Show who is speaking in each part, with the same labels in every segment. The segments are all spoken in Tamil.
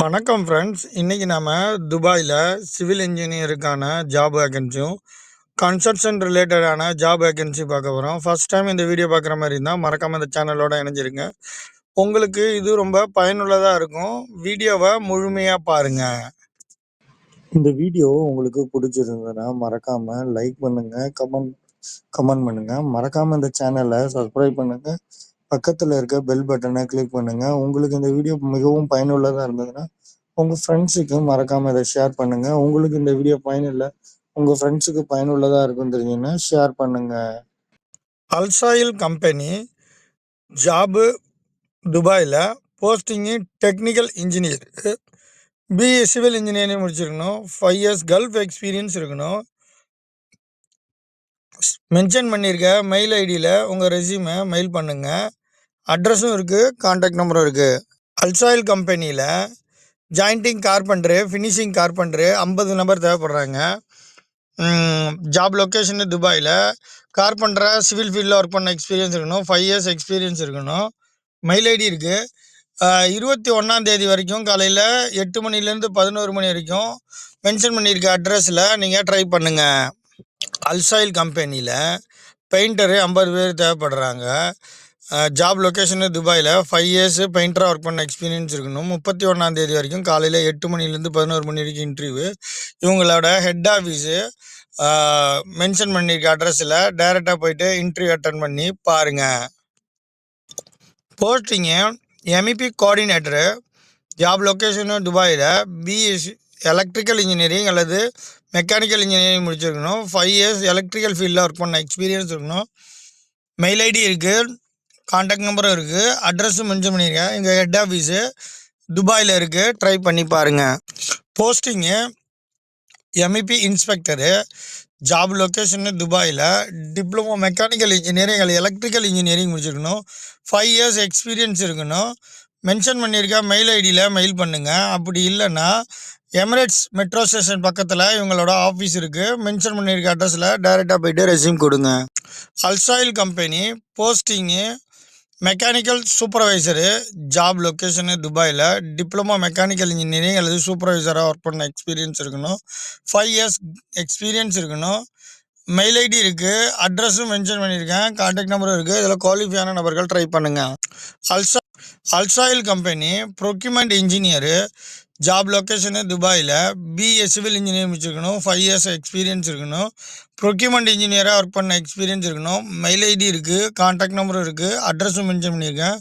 Speaker 1: வணக்கம் ஃப்ரெண்ட்ஸ் இன்றைக்கி நம்ம துபாயில் சிவில் இன்ஜினியருக்கான ஜாப் வேகன்சியும் கன்ஸ்ட்ரக்ஷன் ரிலேட்டடான ஜாப் வேகன்சி பார்க்க போகிறோம் ஃபர்ஸ்ட் டைம் இந்த வீடியோ பார்க்குற மாதிரி இருந்தால் மறக்காமல் இந்த சேனலோட இணைஞ்சிருங்க. உங்களுக்கு இது ரொம்ப பயனுள்ளதாக இருக்கும். வீடியோவை முழுமையாக பாருங்கள்
Speaker 2: இந்த வீடியோ உங்களுக்கு பிடிச்சிருந்ததுன்னா மறக்காமல் லைக் பண்ணுங்கள் கமெண்ட் கமெண்ட் பண்ணுங்கள் மறக்காமல் இந்த சேனலை சப்ஸ்கிரைப் பண்ணுங்கள் பக்கத்தில் இருக்க பெல் பட்டனை கிளிக் பண்ணுங்க. உங்களுக்கு இந்த வீடியோ மிகவும் பயனுள்ளதாக இருந்ததுன்னா உங்கள் ஃப்ரெண்ட்ஸுக்கு மறக்காம இதை ஷேர் பண்ணுங்க. உங்களுக்கு இந்த வீடியோ பயனில்லை உங்க ஃப்ரெண்ட்ஸுக்கு பயனுள்ளதாக இருக்கும் தெரிஞ்சுன்னா ஷேர் பண்ணுங்க.
Speaker 1: அல்சாயில் கம்பெனி ஜாபு துபாயில் posting technical engineer BA civil engineering முடிச்சிருக்கணும். ஃபைவ் இயர்ஸ் கல்ஃப் எக்ஸ்பீரியன்ஸ் இருக்கணும். மென்ஷன் பண்ணியிருக்க மெயில் ஐடியில் உங்கள் ரெஸ்யூமை மெயில் பண்ணுங்கள் அட்ரஸும் இருக்குது காண்டாக்ட் நம்பரும் இருக்குது அல்சாயில் கம்பெனியில் ஜாயிண்டிங் கார்பெண்டரு ஃபினிஷிங் கார்பெண்டரு ஐம்பது நம்பர் தேவைப்படுறாங்க. ஜாப் லொக்கேஷனு துபாயில். கார்பெண்டரா சிவில் ஃபீல்டில் ஒர்க் பண்ண எக்ஸ்பீரியன்ஸ் இருக்கணும். ஃபைவ் இயர்ஸ் எக்ஸ்பீரியன்ஸ் இருக்கணும். மெயில் ஐடி இருக்குது இருபத்தி ஒன்றாந்தேதி வரைக்கும் காலையில் எட்டு மணிலேருந்து பதினோரு மணி வரைக்கும் மென்ஷன் பண்ணியிருக்க அட்ரஸில் நீங்கள் ட்ரை பண்ணுங்கள் அல்சாயில் கம்பெனியில் பெயிண்டரு ஐம்பது பேர் தேவைப்படுறாங்க. ஜாப் லொக்கேஷனு துபாயில் ஃபைவ் இயர்ஸு பெயிண்டராக ஒர்க் பண்ண எக்ஸ்பீரியன்ஸ் இருக்கணும். முப்பத்தி ஒன்றாந்தேதி வரைக்கும் காலையில் எட்டு மணிலேருந்து பதினோரு மணி வரைக்கும் இன்டர்வியூ இவங்களோட ஹெட் ஆஃபீஸு மென்ஷன் பண்ணியிருக்க அட்ரஸில் டைரெக்டாக போயிட்டு இன்டர்வியூ அட்டன் பண்ணி பாருங்கள் posting MEP coordinator job location துபாயில் பிஎஸ்சி எலக்ட்ரிக்கல் இன்ஜினியரிங் அல்லது மெக்கானிக்கல் இன்ஜினியரிங் முடிச்சிருக்கணும். ஃபைவ் இயர்ஸ் எலக்ட்ரிக்கல் ஃபீல்டில் ஒர்க் பண்ண எக்ஸ்பீரியன்ஸ் இருக்கணும். மெயில் ஐடி இருக்குது காண்டாக்ட் நம்பரும் இருக்குது அட்ரஸும் மென்ஷன் பண்ணியிருக்கேன் எங்கள் ஹெட் ஆஃபீஸு துபாயில் இருக்குது ட்ரை பண்ணி பாருங்கள் posting MEP inspector job location துபாயில். டிப்ளமோ மெக்கானிக்கல் இன்ஜினியரிங் அல்லது எலக்ட்ரிக்கல் இன்ஜினியரிங் முடிச்சிருக்கணும். ஃபைவ் இயர்ஸ் எக்ஸ்பீரியன்ஸ் இருக்கணும். மென்ஷன் பண்ணியிருக்க மெயில் ஐடியில் மெயில் பண்ணுங்கள் அப்படி இல்லைன்னா எமிரேட்ஸ் மெட்ரோ ஸ்டேஷன் பக்கத்தில் இவங்களோட ஆஃபீஸ் இருக்குது மென்ஷன் பண்ணியிருக்க அட்ரஸில் டைரெக்டாக போயிட்டு ரெஸ்யூம் கொடுங்க. அல்சாயில் company posting mechanical supervisor job location துபாயில் டிப்ளமோ மெக்கானிக்கல் இன்ஜினியரிங் அல்லது சூப்பர்வைசராக ஒர்க் பண்ண எக்ஸ்பீரியன்ஸ் இருக்கணும். ஃபைவ் இயர்ஸ் எக்ஸ்பீரியன்ஸ் இருக்கணும். மெயில் ஐடி இருக்குது அட்ரஸும் மென்ஷன் பண்ணியிருக்கேன் கான்டாக்ட் நம்பரும் இருக்குது இதில் குவாலிஃபையான நபர்கள் ட்ரை பண்ணுங்கள் அல்சா அல்சாயில் company procurement engineer job location துபாயில் பிஏ சிவில் இன்ஜினியரிங் வச்சுருக்கணும் ஃபைவ் இயர்ஸ் எக்ஸ்பீரியன்ஸ் இருக்கணும். ப்ரொக்யூமெண்ட் இன்ஜினியராக ஒர்க் பண்ண எக்ஸ்பீரியன்ஸ் இருக்கணும். மெயில் ஐடி இருக்குது கான்டாக்ட் நம்பரும் இருக்குது அட்ரஸும் மென்ஷன் பண்ணியிருக்கேன்.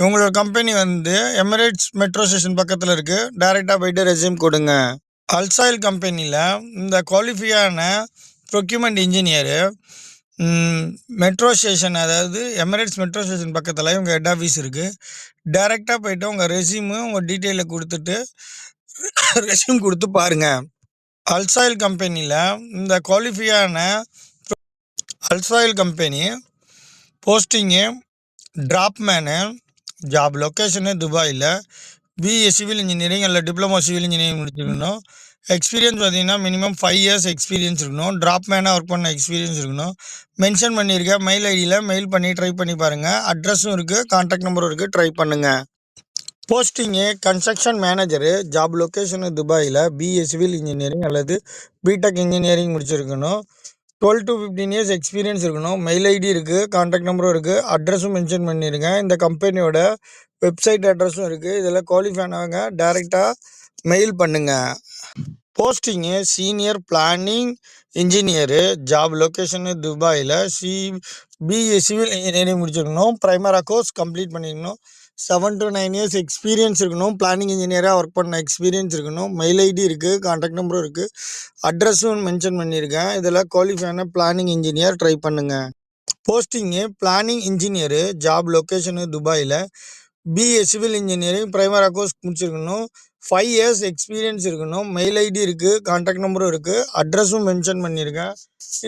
Speaker 1: இவங்களோட கம்பெனி வந்து எமிரேட்ஸ் மெட்ரோ ஸ்டேஷன் பக்கத்தில் இருக்குது டைரெக்டாக போயிட்டு ரெஸ்யூம் கொடுங்க. அல்சாயில் கம்பெனியில் இந்த குவாலிஃபையான ப்ரொக்யூமெண்ட் இன்ஜினியரு மெட்ரோ ஸ்டேஷன் அதாவது எமிரேட்ஸ் மெட்ரோ ஸ்டேஷன் பக்கத்தில் இவங்க ஹெட் ஆஃபீஸ் இருக்குது டைரெக்டாக போயிட்டு உங்கள் ரெசியூமு உங்கள் டீட்டெயிலை கொடுத்துட்டு ரெஸ்யூம் கொடுத்து பாருங்கள் அல்சாயில் கம்பெனியில் இந்த குவாலிஃபையான அல்சாயில் company posting draftsman job location துபாயில் பிஏ சிவில் இன்ஜினியரிங் இல்லை டிப்ளமோ சிவில் இன்ஜினியரிங் முடிச்சிருக்கணும் எக்ஸ்பீரியன்ஸ் பார்த்தீங்கன்னா மினிமம் ஃபைவ் இயர்ஸ் எக்ஸ்பீரியன்ஸ் இருக்கணும். ட்ராப் மேனாக ஒர்க் பண்ண எக்ஸ்பீரியன்ஸ் இருக்கணும். மென்ஷன் பண்ணியிருக்க மெயில் ஐடியில் மெயில் பண்ணி ட்ரை பண்ணி பாருங்கள் அட்ரஸும் இருக்குது கான்டாக்ட் நம்பரும் இருக்குது ட்ரை பண்ணுங்கள் posting construction manager job location துபாயில் பிஏ சிவில் இன்ஜினியரிங் அல்லது பிடெக் இன்ஜினியரிங் முடிச்சிருக்கணும். Twelve to fifteen years experience இருக்கணும். மெயில் ஐடி இருக்குது கான்டாக்ட் நம்பரும் இருக்குது அட்ரஸும் மென்ஷன் பண்ணியிருக்கேன் இந்த கம்பெனியோட வெப்சைட் அட்ரஸும் இருக்குது இதில் குவாலிஃபை ஆனவங்க டேரெக்டாக மெயில் பண்ணுங்கள் posting senior planning engineer job location துபாயில் சி பிஏ சிவில் இன்ஜினியரிங் முடிச்சிருக்கணும். ப்ரைமரா கோர்ஸ் கம்ப்ளீட் பண்ணியிருக்கணும் seven to nine years experience இருக்கணும். பிளானிங் இன்ஜினியராக ஒர்க் பண்ண எக்ஸ்பீரியன்ஸ் இருக்கணும். மெயில் ஐடி இருக்குது கான்டாக்ட் நம்பரும் இருக்குது அட்ரஸும் மென்ஷன் பண்ணியிருக்கேன் இதில் குவாலிஃபையான பிளானிங் இன்ஜினியர் ட்ரை பண்ணுங்கள் posting planning engineer job location துபாயில். BA civil engineering Primavera course முடிச்சிருக்கணும். ஃபைவ் இயர்ஸ் எக்ஸ்பீரியன்ஸ் இருக்கணும் மெயில் ஐடி இருக்குது கான்டாக்ட் நம்பரும் இருக்குது அட்ரஸும் மென்ஷன் பண்ணியிருக்கேன்.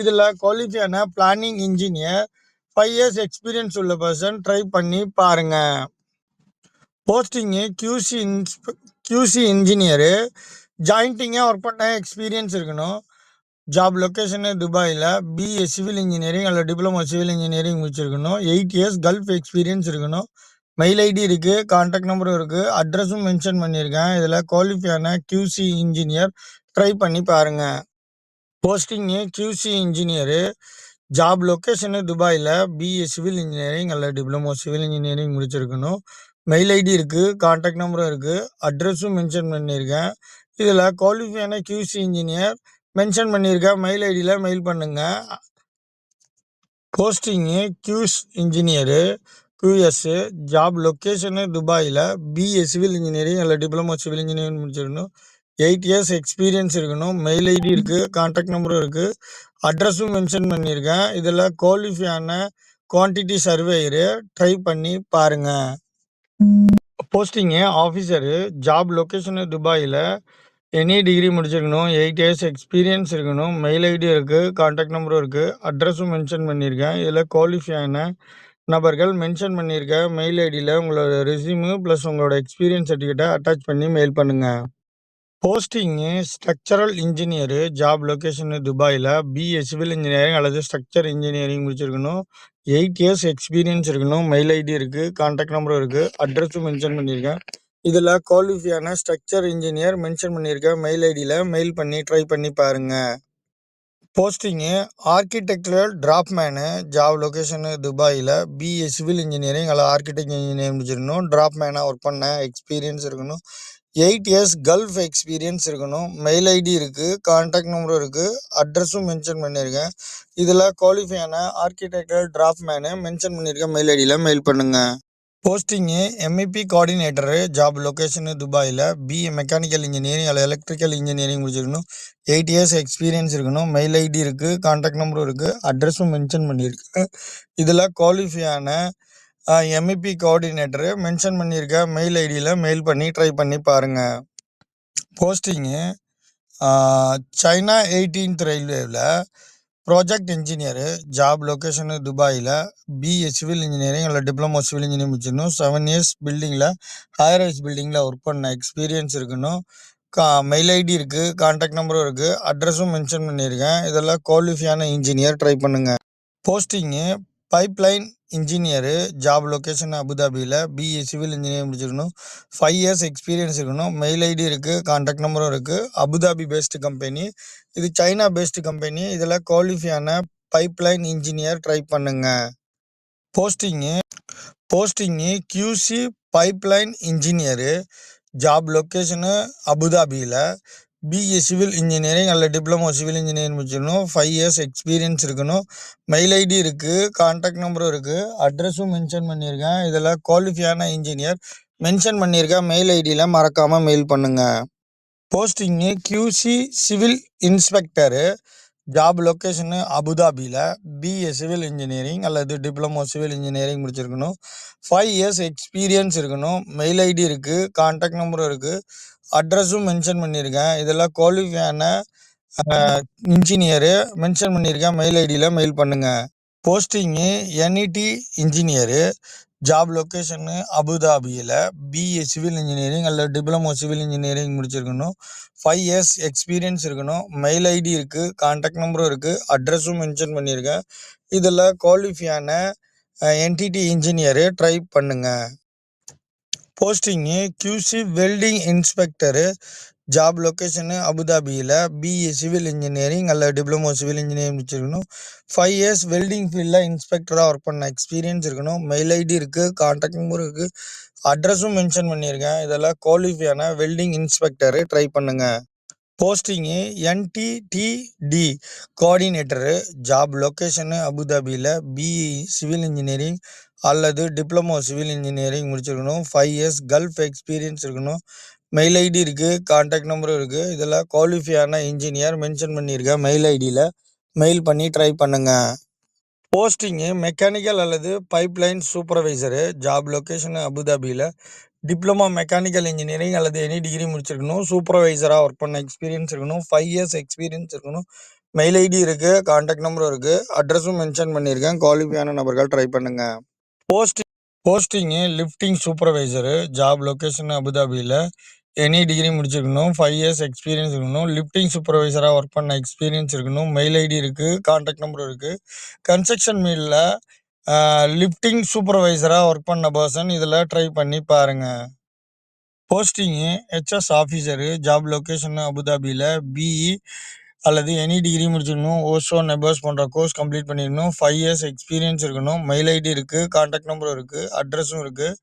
Speaker 1: இதில் குவாலிஃபையான planning engineer five years experience உள்ள பர்சன் ட்ரை பண்ணி பாருங்கள் போஸ்டிங்கு கியூசி இன்ஸ்பெ கியூசி இன்ஜினியரு ஜாயிண்டிங்காக ஒர்க் பண்ண எக்ஸ்பீரியன்ஸ் இருக்கணும். ஜாப் லொக்கேஷனு துபாயில் பிஏ சிவில் இன்ஜினியரிங் அல்லது டிப்ளமோ சிவில் இன்ஜினியரிங் முடிச்சிருக்கணும். எயிட் இயர்ஸ் கல்ஃப் எக்ஸ்பீரியன்ஸ் இருக்கணும். மெயில் ஐடி இருக்குது கான்டாக்ட் நம்பரும் இருக்குது அட்ரஸும் மென்ஷன் பண்ணியிருக்கேன். இதில் குவாலிஃபையான கியூசி இன்ஜினியர் ட்ரை பண்ணி பாருங்கள் posting QC engineer job location துபாயில் பிஏ சிவில் இன்ஜினியரிங் அல்ல டிப்ளமோ சிவில் இன்ஜினியரிங் முடிச்சிருக்கணும். மெயில் ஐடி இருக்குது கான்டாக்ட் நம்பரும் இருக்குது அட்ரஸும் மென்ஷன் பண்ணியிருக்கேன். இதில் குவாலிஃபையான கியூசி இன்ஜினியர் மென்ஷன் பண்ணியிருக்கேன். மெயில் ஐடியில் மெயில் பண்ணுங்கள் posting QS engineer QS job location துபாயில் பிஏ சிவில் இன்ஜினியரிங் இல்லை டிப்ளமோ சிவில் இன்ஜினியரிங் முடிச்சிருக்கணும். எயிட் இயர்ஸ் எக்ஸ்பீரியன்ஸ் இருக்கணும். மெயில் ஐடி இருக்குது கான்டாக்ட் நம்பரும் இருக்குது அட்ரஸும் மென்ஷன் பண்ணியிருக்கேன். இதில் குவாலிஃபையான குவான்டிட்டி சர்வேயரு ட்ரை பண்ணி பாருங்கள் போஸ்டிங்கு ஆஃபீஸரு ஜாப் லொக்கேஷனு துபாயில் எனி டிகிரி முடிச்சிருக்கணும். எயிட் இயர்ஸ் எக்ஸ்பீரியன்ஸ் இருக்கணும். மெயில் ஐடி இருக்குது கான்டாக்ட் நம்பரும் இருக்குது அட்ரஸும் மென்ஷன் பண்ணியிருக்கேன். இதில் குவாலிஃபையான நபர்கள் மென்ஷன் பண்ணியிருக்க மெயில் ஐடியில் உங்களோட ரெஸ்யூமு ப்ளஸ் உங்களோட எக்ஸ்பீரியன்ஸ் சர்டிஃபிகேட்டை அட்டாச் பண்ணி மெயில் பண்ணுங்கள் posting structural engineer job location துபாயில் பிஏ சிவில் இன்ஜினியரிங் அல்லது ஸ்ட்ரக்சர் இன்ஜினியரிங் முடிச்சிருக்கணும். எயிட் இயர்ஸ் எக்ஸ்பீரியன்ஸ் இருக்கணும். மெயில் ஐடி இருக்குது கான்டாக்ட் நம்பரும் இருக்குது அட்ரஸும் மென்ஷன் பண்ணியிருக்கேன். இதில் குவாலிஃபியான ஸ்ட்ரக்சர் இன்ஜினியர் மென்ஷன் பண்ணியிருக்க மெயில் ஐடியில் மெயில் பண்ணி ட்ரை பண்ணி பாருங்கள் posting architectural draftsman job location துபாயில் பிஏ சிவில் இன்ஜினியரிங் அல்ல ஆர்கிடெக்ட் இன்ஜினியரிங் முடிச்சிருக்கணும். டிராப்மேனாக ஒர்க் பண்ண எக்ஸ்பீரியன்ஸ் இருக்கணும். எயிட் இயர்ஸ் கல்ஃப் எக்ஸ்பீரியன்ஸ் இருக்கணும். மெயில் ஐடி இருக்குது கான்டாக்ட் நம்பரும் இருக்குது அட்ரஸும் மென்ஷன் பண்ணியிருக்கேன் இதில் குவாலிஃபையான ஆர்கிடெக்டர் டிராப்மேனு மென்ஷன் பண்ணியிருக்கேன் மெயில் ஐடியில் மெயில் பண்ணுங்கள் posting MEP coordinator job location துபாயில் பிஏ மெக்கானிக்கல் இன்ஜினியரிங் அல்ல எலக்ட்ரிக்கல் இன்ஜினியரிங் முடிச்சிருக்கணும். எயிட் இயர்ஸ் எக்ஸ்பீரியன்ஸ் இருக்கணும். மெயில் ஐடி இருக்குது கான்டாக்ட் நம்பரும் இருக்குது அட்ரஸும் மென்ஷன் பண்ணியிருக்கு. இதில் குவாலிஃபையான எம்இபி கோஆர்டினேட்டரு மென்ஷன் பண்ணியிருக்க மெயில் ஐடியில் மெயில் பண்ணி ட்ரை பண்ணி பாருங்கள் போஸ்டிங்கு சைனா எயிட்டீன்த் ரயில்வேவில் ப்ராஜெக்ட் இன்ஜினியரு ஜாப் லொக்கேஷனு துபாயில் பிஏ சிவில் இன்ஜினியரிங் இல்லை டிப்ளமோ சிவில் இன்ஜினியரிங் முடிச்சிடணும். செவன் இயர்ஸ் பில்டிங்கில் ஹையர் ஹைஸ் பில்டிங்கில் ஒர்க் பண்ண எக்ஸ்பீரியன்ஸ் இருக்கணும். கா மெயில் ஐடி இருக்குது கான்டாக்ட் நம்பரும் இருக்குது அட்ரஸும் மென்ஷன் பண்ணியிருக்கேன். இதெல்லாம் குவாலிஃபையான இன்ஜினியர் ட்ரை பண்ணுங்கள் posting pipeline engineer job location அபுதாபியில் பிஏ சிவில் இன்ஜினியரிங் முடிச்சிருக்கணும். ஃபைவ் இயர்ஸ் எக்ஸ்பீரியன்ஸ் இருக்கணும். மெயில் ஐடி இருக்குது கான்டாக்ட் நம்பரும் இருக்குது அபுதாபி பேஸ்டு கம்பெனி இது சைனா பேஸ்டு கம்பெனி இதில் குவாலிஃபையான பைப்லைன் இன்ஜினியர் ட்ரை பண்ணுங்கள் posting posting QC pipeline engineer job location அபுதாபியில் பிஇ சிவில் இன்ஜினியரிங் அல்ல டிப்ளமோ சிவில் இன்ஜினியரிங் முடிச்சிடணும். ஃபைவ் இயர்ஸ் எக்ஸ்பீரியன்ஸ் இருக்கணும். மெயில் ஐடி இருக்குது கான்டாக்ட் நம்பரும் இருக்குது அட்ரஸும் மென்ஷன் பண்ணியிருக்கேன். இதில் குவாலிஃபையான இன்ஜினியர் மென்ஷன் பண்ணியிருக்கேன் மெயில் ஐடியில் மறக்காமல் மெயில் பண்ணுங்கள் posting QC civil inspector job location அபுதாபியில் பிஏ சிவில் இன்ஜினியரிங் அல்லது டிப்ளமோ சிவில் இன்ஜினியரிங் முடிச்சிருக்கணும். ஃபைவ் இயர்ஸ் எக்ஸ்பீரியன்ஸ் இருக்கணும். மெயில் ஐடி இருக்குது கான்டாக்ட் நம்பரும் இருக்குது அட்ரஸும் மென்ஷன் பண்ணியிருக்கேன். இதெல்லாம் குவாலிஃபையான இன்ஜினியரு மென்ஷன் பண்ணியிருக்கேன். மெயில் ஐடியில் மெயில் பண்ணுங்கள் posting NET engineer job location அபுதாபியில் பிஏ சிவில் இன்ஜினியரிங் அல்லது டிப்ளமோ சிவில் இன்ஜினியரிங் முடிச்சிருக்கணும். ஃபைவ் இயர்ஸ் எக்ஸ்பீரியன்ஸ் இருக்கணும். மெயில் ஐடி இருக்குது கான்டாக்ட் நம்பரும் இருக்குது அட்ரஸும் மென்ஷன் பண்ணியிருக்கேன். இதில் குவாலிஃபையான என்டிடி இன்ஜினியரு ட்ரை பண்ணுங்கள் posting QC welding inspector job location அபுதாபியில் பிஏ சிவில் இன்ஜினியரிங் அல்ல டிப்ளமோ சிவில் இன்ஜினியரிங் முடிச்சிருக்கணும். ஃபைவ் இயர்ஸ் வெல்டிங் ஃபீல்டில் இன்ஸ்பெக்டராக ஒர்க் பண்ண எக்ஸ்பீரியன்ஸ் இருக்கணும். மெயில் ஐடி இருக்குது கான்டாக்ட் நம்பரும் இருக்குது அட்ரஸும் மென்ஷன் பண்ணியிருக்கேன். இதெல்லாம் குவாலிஃபையான வெல்டிங் இன்ஸ்பெக்டரு ட்ரை பண்ணுங்கள் posting NDT coordinator job location அபுதாபியில் பிஇ சிவில் இன்ஜினியரிங் அல்லது டிப்ளமோ சிவில் இன்ஜினியரிங் முடிச்சிருக்கணும். ஃபைவ் இயர்ஸ் கல்ஃப் எக்ஸ்பீரியன்ஸ் இருக்கணும். மெயில் ஐடி இருக்குது கான்டாக்ட் நம்பரும் இருக்குது இதில் குவாலிஃபையான இன்ஜினியர் மென்ஷன் பண்ணியிருக்கேன் மெயில் ஐடியில் மெயில் பண்ணி ட்ரை பண்ணுங்கள் போஸ்டிங்கு மெக்கானிக்கல் அல்லது பைப்லைன் சூப்பர்வைசரு ஜாப் லொக்கேஷனு அபுதாபியில் டிப்ளமா மெக்கானிக்கல் இன்ஜினியரிங் அல்லது எனி டிகிரி முடிச்சிருக்கணும். சூப்பர்வைசராக ஒர்க் பண்ண எக்ஸ்பீரியன்ஸ் இருக்கணும். ஃபைவ் இயர்ஸ் எக்ஸ்பீரியன்ஸ் இருக்கணும். மெயில் ஐடி இருக்குது கான்டாக்ட் நம்பரும் இருக்குது அட்ரஸும் மென்ஷன் பண்ணியிருக்கேன். குவாலிஃபையான நபர்கள் ட்ரை பண்ணுங்கள் posting posting lifting supervisor job location அபுதாபியில் எனி டிகிரி முடிச்சிருக்கணும். ஃபைவ் இயர்ஸ் எக்ஸ்பீரியன்ஸ் இருக்கணும். லிஃப்டிங் சூப்பர்வைசராக ஒர்க் பண்ண எக்ஸ்பீரியன்ஸ் இருக்கணும். மெயில் ஐடி இருக்குது கான்டாக்ட் நம்பரும் இருக்குது கன்ஸ்ட்ரக்ஷன் மீலில் லிஃப்டிங் சூப்பர்வைசராக ஒர்க் பண்ண பர்சன் இதில் ட்ரை பண்ணி பாருங்கள் posting HS officer job location அபுதாபியில் பிஇ அல்லது எனி டிகிரி முடிச்சிருக்கணும் ஓஷோ நெபர்ஸ் போன்ற கோர்ஸ் கம்ப்ளீட் பண்ணிடணும் ஃபைவ் இயர்ஸ் எக்ஸ்பீரியன்ஸ் இருக்கணும் மெயில் ஐடி இருக்குது கான்டாக்ட் நம்பரும் இருக்குது அட்ரஸும் இருக்குது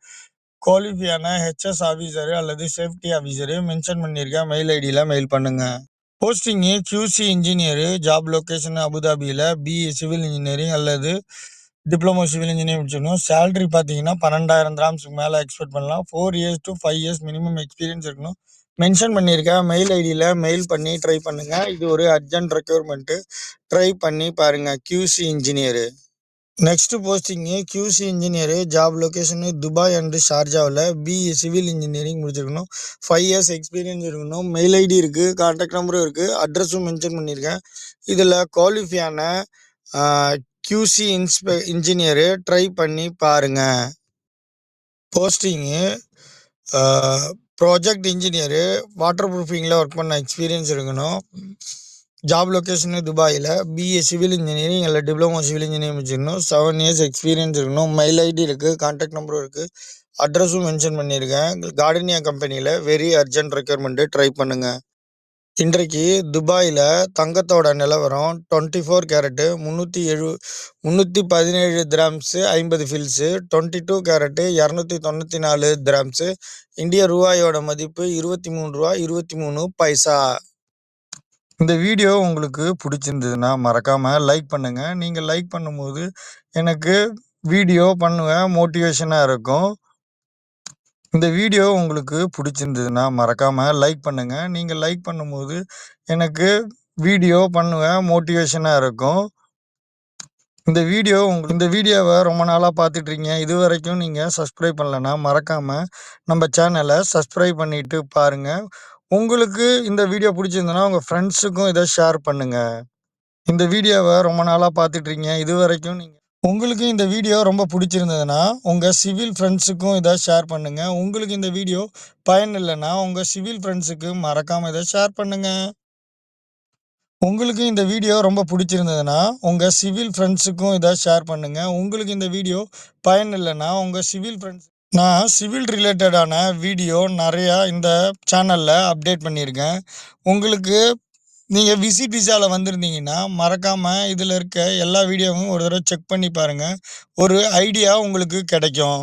Speaker 1: குவாலிஃபியான ஹெச்எஸ் ஆஃபீஸரு அல்லது சேஃப்டி ஆஃபீஸரு மென்ஷன் பண்ணியிருக்கேன் மெயில் ஐடியில் மெயில் பண்ணுங்கள் posting QC engineer job location அபுதாபியில் பிஇ சிவில் இன்ஜினியரிங் அல்லது டிப்ளமோ சிவில் இன்ஜினியரிங் முடிச்சிருக்கணும் சேலரி பார்த்தீங்கன்னா பன்னெண்டாயிரம் கிராம்ஸுக்கு மேலே எக்ஸ்பெக்ட் பண்ணலாம். Four years to five years minimum experience இருக்கணும். மென்ஷன் பண்ணியிருக்கேன். மெயில் ஐடியில் மெயில் பண்ணி ட்ரை பண்ணுங்கள் இது ஒரு அர்ஜென்ட் ரெக்யூர்மெண்ட்டு ட்ரை பண்ணி பாருங்கள் QC engineer next posting QC engineer job location Dubai and ஷார்ஜாவில் BE civil engineering முடிச்சிருக்கணும். ஃபைவ் இயர்ஸ் எக்ஸ்பீரியன்ஸ் இருக்கணும். மெயில் ஐடி இருக்குது கான்டாக்ட் நம்பரும் இருக்குது அட்ரஸும் மென்ஷன் பண்ணியிருக்கேன். இதில் குவாலிஃபியான கியூசி இன்ஸ்பெ இன்ஜினியரு ட்ரை பண்ணி பாருங்கள் போஸ்டிங்கு ப்ராஜெக்ட் இன்ஜினியரு வாட்டர் ப்ரூஃபிங்கில் ஒர்க் பண்ண எக்ஸ்பீரியன்ஸ் இருக்கணும். ஜாப் லொக்கேஷனு துபாயில் பிஏ சிவில் இன்ஜினியரிங் இல்லை டிப்ளமோ சிவில் இன்ஜினியரிங் முடிச்சிருக்கணும். செவன் இயர்ஸ் எக்ஸ்பீரியன்ஸ் இருக்கணும். மெயில் ஐடி இருக்குது கான்டாக்ட் நம்பரும் இருக்குது அட்ரஸும் மென்ஷன் பண்ணியிருக்கேன். கார்டனியா கம்பெனியில் வெரி அர்ஜென்ட் ரெக்யர்மெண்ட்டு ட்ரை பண்ணுங்கள் இன்றைக்கு துபாயில் தங்கத்தோட நிலவரம் டுவெண்ட்டி ஃபோர் கேரட்டு முந்நூற்றி எழு முந்நூற்றி பதினேழு கிராம்ஸு ஐம்பது ஃபில்ஸு டுவெண்ட்டி டூ கேரட்டு இரநூத்தி தொண்ணூற்றி நாலு கிராம்ஸு. இந்திய ரூபாயோட மதிப்பு இருபத்தி மூணு ரூபா இருபத்தி மூணு பைசா. இந்த வீடியோ உங்களுக்கு பிடிச்சிருந்ததுன்னா மறக்காமல் லைக் பண்ணுங்கள் நீங்கள் லைக் பண்ணும்போது எனக்கு வீடியோ பண்ணுவேன் மோட்டிவேஷனாக இருக்கும். இந்த வீடியோ உங்களுக்கு பிடிச்சிருந்ததுன்னா மறக்காமல் லைக் பண்ணுங்கள் நீங்கள் லைக் பண்ணும்போது எனக்கு வீடியோ பண்ணுவேன் மோட்டிவேஷனாக இருக்கும். இந்த வீடியோ உங்களுக்கு இந்த வீடியோவை ரொம்ப நாளாக பார்த்துட்ருக்கீங்க இது வரைக்கும் நீங்கள் சப்ஸ்கிரைப் பண்ணலன்னா மறக்காமல் நம்ம சேனலை சப்ஸ்கிரைப் பண்ணிவிட்டு பாருங்கள் உங்களுக்கு இந்த வீடியோ பிடிச்சிருந்ததுன்னா உங்கள் ஃப்ரெண்ட்ஸுக்கும் இதை ஷேர் பண்ணுங்கள் இந்த வீடியோவை ரொம்ப நாளாக பார்த்துட்ருக்கீங்க இது வரைக்கும் நீங்கள் உங்களுக்கு இந்த வீடியோ ரொம்ப பிடிச்சிருந்ததுன்னா உங்கள் சிவில் ஃப்ரெண்ட்ஸுக்கும் இதை ஷேர் பண்ணுங்கள் உங்களுக்கு இந்த வீடியோ பயன் இல்லைன்னா உங்கள் சிவில் ஃப்ரெண்ட்ஸுக்கு மறக்காமல் இதை ஷேர் பண்ணுங்கள் உங்களுக்கு இந்த வீடியோ ரொம்ப பிடிச்சிருந்ததுன்னா உங்கள் சிவில் ஃப்ரெண்ட்ஸுக்கும் இதை ஷேர் பண்ணுங்கள் உங்களுக்கு இந்த வீடியோ பயன் இல்லைன்னா உங்கள் சிவில் ஃப்ரெண்ட்ஸ் நான் சிவில் ரிலேட்டடான வீடியோ நிறையா இந்த சேனலில் அப்டேட் பண்ணியிருக்கேன். உங்களுக்கு நீங்கள் விசி பிசாவில் வந்திருந்தீங்கன்னா மறக்காமல் இதில் இருக்க எல்லா வீடியோவும் ஒரு தடவை செக் பண்ணி பாருங்கள் ஒரு ஐடியா உங்களுக்கு கிடைக்கும்.